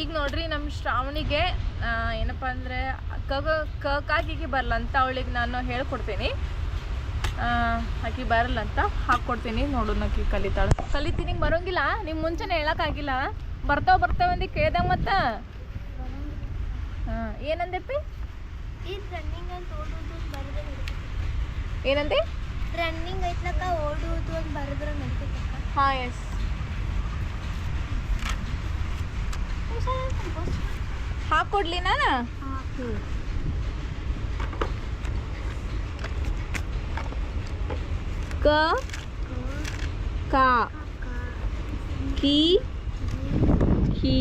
ಈಗ ನೋಡ್ರಿ ನಮ್ಮ ಶ್ರಾವಣಿಗೆ ಏನಪ್ಪ ಅಂದರೆ ಕ ಕ ಕಾಕಿಗೆ ಬರಲ್ಲ ಅಂತ ಅವಳಿಗೆ ನಾನು ಹೇಳ್ಕೊಡ್ತೀನಿ. ಆಕಿ ಬರಲ್ಲ ಅಂತ ಹಾಕ್ಕೊಡ್ತೀನಿ ನೋಡೋಣ ಆಕಿ ಕಲಿತಾಳು. ಕಲಿತೀನಿ ಬರೋಂಗಿಲ್ಲ. ನಿಮ್ ಮುಂಚೆನೆ ಹೇಳೋಕ್ಕಾಗಿಲ್ಲ. ಬರ್ತಾವ ಬರ್ತಾವ ಅಂದಿ ಕೇಳ್ದಾಗ ಮತ್ತ? ಹಾಂ ಏನಂದಪ್ಪಿ ಏನಂದೆ? ರನ್ನಿಂಗ್ ಐತ್ಲಕ್ಕ ಓಡುವುದು ಅಂತ ಬರೆದ್ರೆ ಹಾಂ ಎಸ್ ಹಾಕ್ಕೊಡ್ಲಿ ನಾನು? ಕ ಕಾ ಕಿ ಕಿ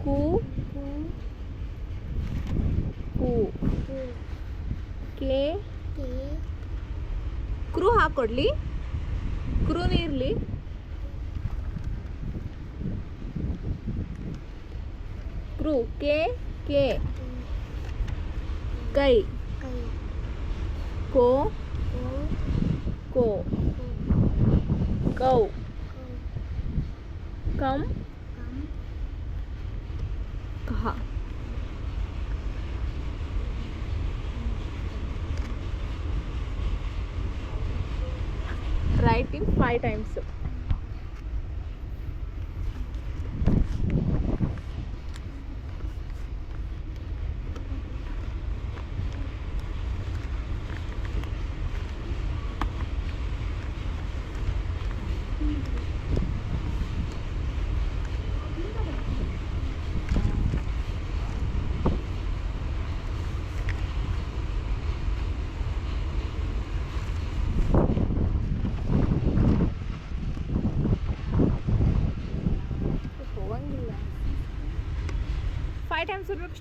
ಕು ಕು ಕೆ ಕ್ರೂ ಹಾಕ್ಕೊಡ್ಲಿ ಕ್ರೂನು ಇರಲಿ ಕ್ರೂ ಕೆ ಕೆ ಕೈ ಕೋ ಕೋ ಕೌ ಕಮ್ ಕಹ write in five times five times would look